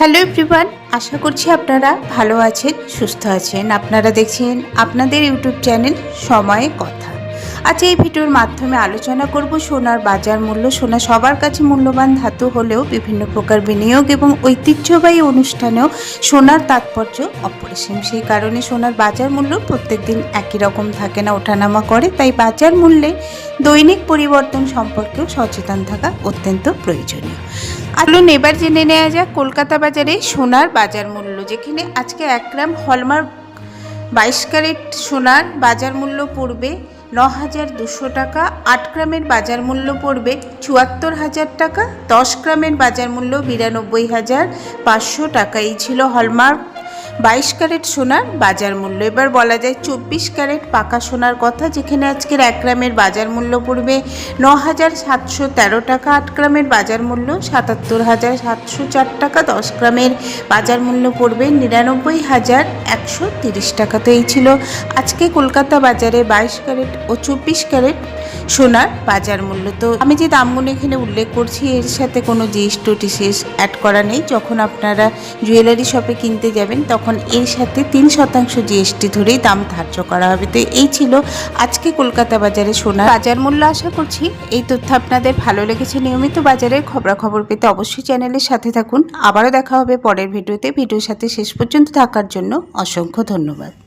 Hello everyone, আশা করছি আপনারা ভালো আছেন, সুস্থ আছেন। আপনারা দেখছেন আপনাদের ইউটিউব চ্যানেল সময়ে কথা। আজ এই ভিডিওর মাধ্যমে আলোচনা করব সোনার বাজার মূল্য। সোনা সবার কাছে মূল্যবান ধাতু হলেও বিভিন্ন প্রকার বিনিয়োগ এবং ঐতিহ্যবাহী অনুষ্ঠানেও সোনার তাৎপর্য অপরিসীম। সেই কারণে সোনার বাজার মূল্য প্রত্যেক দিন একই রকম থাকে না, ওঠানামা করে। তাই বাজার মূল্যে দৈনিক পরিবর্তন সম্পর্কেও সচেতন থাকা অত্যন্ত প্রয়োজনীয়। চলুন এবার জেনে নেওয়া যাক, কলকাতা বাজারে সোনার বাজার মূল্য, যেখানে আজকে এক গ্রাম হলমার্ক বাইশ ক্যারেট সোনার বাজার মূল্য পড়বে ন হাজার দুশো টাকা, আট গ্রামের বাজার মূল্য পড়বে চুয়াত্তর হাজার টাকা, দশ গ্রামের বাজার মূল্য বিরানব্বই হাজার পাঁচশো টাকা। এই ছিল হলমার্ক বাইশ ক্যারেট সোনার বাজার মূল্য। এবার বলা যায় চব্বিশ ক্যারেট পাকা সোনার কথা, যেখানে আজকের এক গ্রামের বাজার মূল্য পড়বে ন হাজার সাতশো তেরো টাকা, আট গ্রামের বাজার মূল্য সাতাত্তর হাজার সাতশো চার টাকা, দশ গ্রামের বাজার মূল্য পড়বে নিরানব্বই হাজার একশো তিরিশ টাকা তো এই ছিল। আজকে কলকাতা বাজারে বাইশ ক্যারেট ও চব্বিশ ক্যারেট সোনার বাজার মূল্য তো আমি যে দামগুলো এখানে উল্লেখ করছি, এর সাথে কোনো জিএসটি টিসিএস অ্যাড করা নেই। যখন আপনারা জুয়েলারি শপে কিনতে যাবেন, তখন এর সাথে তিন শতাংশ জিএসটি ধরেই দাম ধার্য করা হবে। তো এই ছিল আজকে কলকাতা বাজারে সোনার বাজার মূল্য আশা করছি। এই তথ্য আপনাদের ভালো লেগেছে নিয়মিত বাজারের খবরাখবর পেতে অবশ্যই চ্যানেলের সাথে থাকুন। আবারও দেখা হবে পরের ভিডিওতে। ভিডিওর সাথে শেষ পর্যন্ত থাকার জন্য অসংখ্য ধন্যবাদ।